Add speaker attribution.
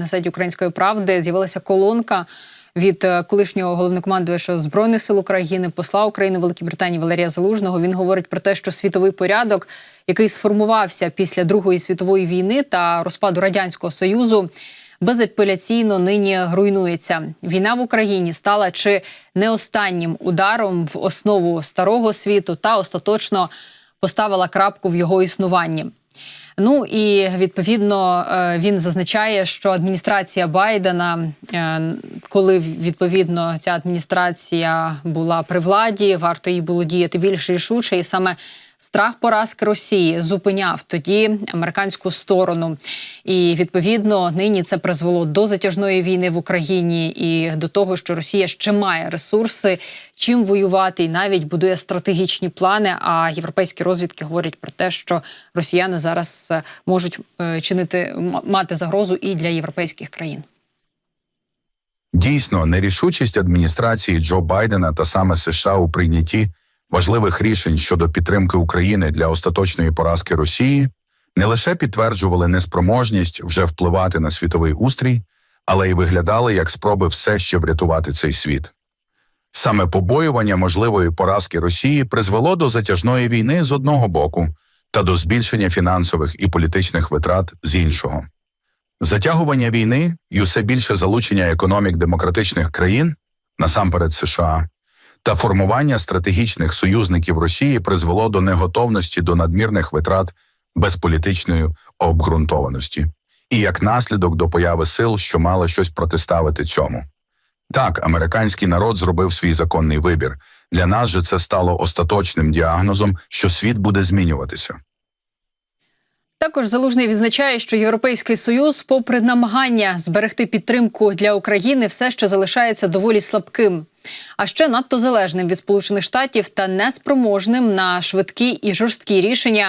Speaker 1: На сайті Української правди з'явилася колонка від е, колишнього головнокомандуючого збройних сил України, посла України Великій Британії Валерія Залужного. Він говорить про те, що світовий порядок, який сформувався після Другої світової війни та розпаду радянського союзу. Безапеляційно нині руйнується. Війна в Україні стала чи не останнім ударом в основу старого світу та остаточно поставила крапку в його існуванні. Ну і відповідно е, він зазначає, що адміністрація Байдена, е, коли відповідно ця адміністрація була при владі, варто їй було діяти більш рішуче, і саме страх поразки Росії зупиняв тоді американську сторону. І відповідно нині це призвело до затяжної війни в Україні і до того, що Росія ще має ресурси, чим воювати, і навіть будує стратегічні плани. А європейські розвідки говорять про те, що росіяни зараз е, можуть е, чинити мати загрозу і для європейських країн.
Speaker 2: Дійсно, нерішучість адміністрації Джо Байдена та саме США у прийнятті важливих рішень щодо підтримки України для остаточної поразки Росії не лише підтверджували неспроможність вже впливати на світовий устрій, але й виглядали як спроби все ще врятувати цей світ. Саме побоювання можливої поразки Росії призвело до затяжної війни з одного боку та до збільшення фінансових і політичних витрат з іншого. Затягування війни і усе більше залучення економік демократичних країн, насамперед США, та формування стратегічних союзників Росії призвело до неготовності до надмірних витрат без політичної обґрунтованості, і як наслідок до появи сил, що мали щось протиставити цьому. Так, американський народ зробив свій законний вибір. Для нас же це стало остаточним діагнозом, що світ буде змінюватися.
Speaker 1: Також залужний відзначає, що Європейський союз, попри намагання зберегти підтримку для України, все ще залишається доволі слабким, а ще надто залежним від Сполучених Штатів та неспроможним на швидкі і жорсткі рішення